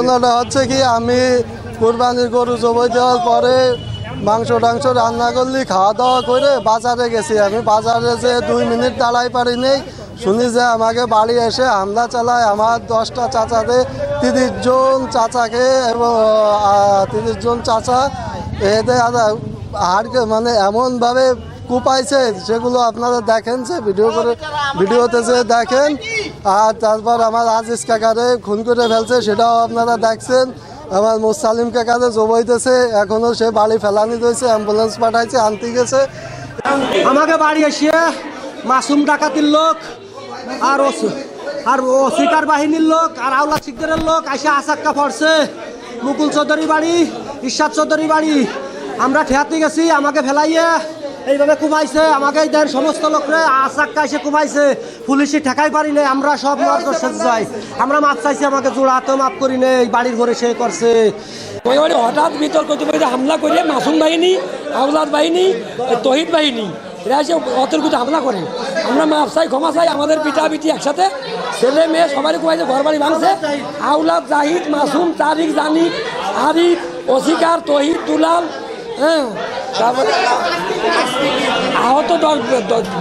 ঘটনাটা হচ্ছে কি, আমি কোরবানির গরু জবাই দেওয়ার পরে মাংস টাংস রান্না করলি, খাওয়া দাওয়া করে বাজারে গেছি আমি। বাজারে যে দুই মিনিট দাঁড়াই পারি নেই, শুনি যে আমাকে বাড়ি এসে হামলা চালায় আমার দশটা চাচাতে তিরিশ জন চাচাকে এবং তিরিশ জন চাচা এতে হাড়কে মানে এমনভাবে কুপাইছে সেগুলো আপনারা দেখেন যে ভিডিও করে ভিডিওতে যে দেখেন আর তারপর আমার আজিজ কাকারে খুন করে ফেলছে সেটাও আপনারা দেখছেন। আমার মুসালিম কাকারে জবাইতেছে এখনও সে বাড়ি ফেলানি রয়েছে অ্যাম্বুলেন্স পাঠাইছে আনতে গেছে। আমাকে বাড়ি এসে মাসুম ডাকাতির লোক আর আর ও শিকার বাহিনীর লোক আর আউলা শিকদারের লোক এসে আসাক্কা পড়ছে মুকুল চৌধুরী বাড়ি ঈশ্বর চৌধুরী বাড়ি। আমরা ঠেয়াতে গেছি আমাকে ফেলাইয়ে এইভাবে কুমাইছে আমাকে দেন সমস্ত লোকরে আসাক্কা এসে কুমাইছে। পুলিশে ঠেকাই পারি নাই আমরা সব মার্কেট সাথে যাই। আমরা মাপ চাইছি আমাকে জোড়াতে মাপ করি নেই বাড়ির ঘরে সে করছে। ওইবারে হঠাৎ বিতর্ক হামলা করে মাসুম বাহিনী আউলাদ বাহিনী তহিদ বাহিনী এরা এসে অতর্কিত হামলা করে। আমরা মাপ চাই ক্ষমা চাই আমাদের পিতা পিটি একসাথে। ছেলে মেয়ে সবারই কোয়াইছে ঘর বাড়ি ভাঙছে। আউলাদ জাহিদ মাসুম তারিক জানিক আরিফ অসিকার তহিদ দুলাল হ্যাঁ তারপরে আহত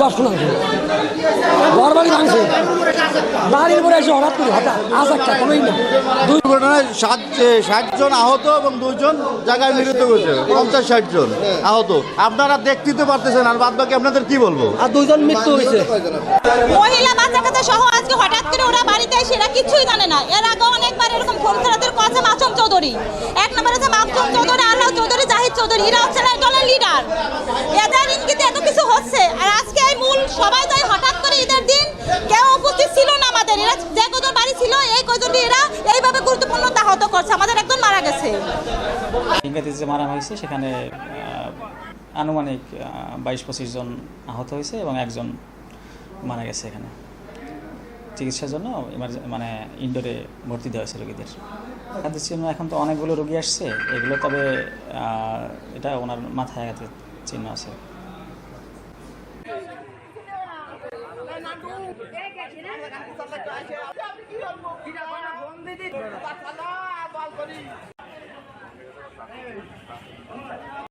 দশ শতাংশ ঘর বাড়ি ভাঙছে বাড়ির পরে এসে হঠাৎ করে হঠাৎ আজ একটা কোনোই না। দুই দুর্ঘটনায় সাত ষাট জন আহত এবং দুজন জায়গায় নিহত হয়েছে পঞ্চাশ ষাট জন আহত। আপনারা দেখতে তো পারতেছেন আর বাদ বাকি আপনাদের কি বলব? আর দুইজন মৃত্যু হয়েছে। মহিলা বাচ্চা কাচ্চা সহ আজকে হঠাৎ করে ওরা বাড়িতে এসে এরা কিছুই জানে না। এর আগে অনেকবার এরকম ফোন খেলাদের কাছে মাসুম চৌধুরী। এক নম্বরে আছে মাসুম চৌধুরী আল্লাহ চৌধুরী জাহিদ চৌধুরী। এরা হচ্ছে দলের লিডার এদের ইঙ্গিতে এত কিছু হচ্ছে আর আজকে এই মূল সবাই তাই হঠাৎ করে ঈদের দিন কেউ উপস্থিত ছিল না আমাদের এরা যে কজন বাড়ি ছিল এই কজনটি এরা এইভাবে তাহত করছে আমাদের একজন মারা গেছে। যে মারা হয়েছে সেখানে আনুমানিক বাইশ পঁচিশ জন আহত হয়েছে এবং একজন মারা গেছে এখানে। চিকিৎসার জন্য মানে ইনডোরে ভর্তি দেওয়া হয়েছে রোগীদের। আঘাতের চিহ্ন এখন তো অনেকগুলো রোগী আসছে এগুলো তবে এটা ওনার মাথায় আঘাতের চিহ্ন আছে। করি